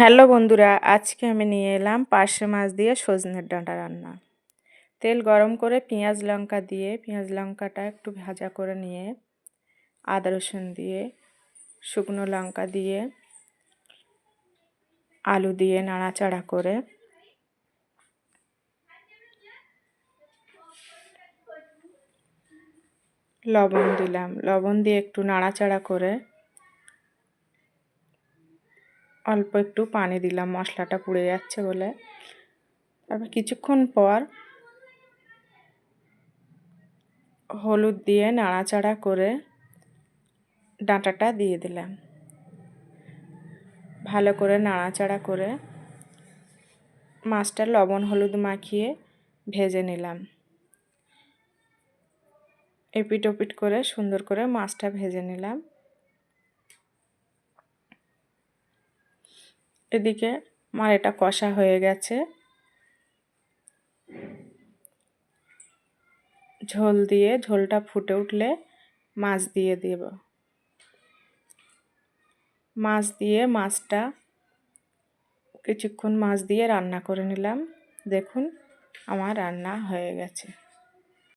Hello বন্ধুরা, আজকে আমি নিয়ে এলাম পার্শে মাছ দিয়ে সজনের ডাঁটা রান্না। তেল গরম করে পেঁয়াজ লঙ্কা দিয়ে, পেঁয়াজ লঙ্কাটা একটু ভাজা করে নিয়ে, আদা রসুন দিয়ে, শুকনো লঙ্কা দিয়ে, আলু দিয়ে নাড়াচাড়া করে, লবণ দিলাম। লবণ দিয়ে একটু নাড়াচাড়া করে অল্প একটু পানি দিলাম, মশলাটা পুড়ে যাচ্ছে বলে। তারপর কিছুক্ষণ পর হলুদ দিয়ে নাড়াচাড়া করে ডাঁটাটা দিয়ে দিলাম। ভালো করে নাড়াচাড়া করে মাছটা লবণ হলুদ মাখিয়ে ভেজে নিলাম। এপিট ওপিট করে সুন্দর করে মাছটা ভেজে নিলাম। এদিকে আমার এটা কষা হয়ে গেছে। ঝোল দিয়ে, ঝোলটা ফুটে উঠলে মাছ দিয়ে দেব। মাছ দিয়ে মাছটা কিছুক্ষণ মাছ দিয়ে রান্না করে নিলাম। দেখুন, আমার রান্না হয়ে গেছে।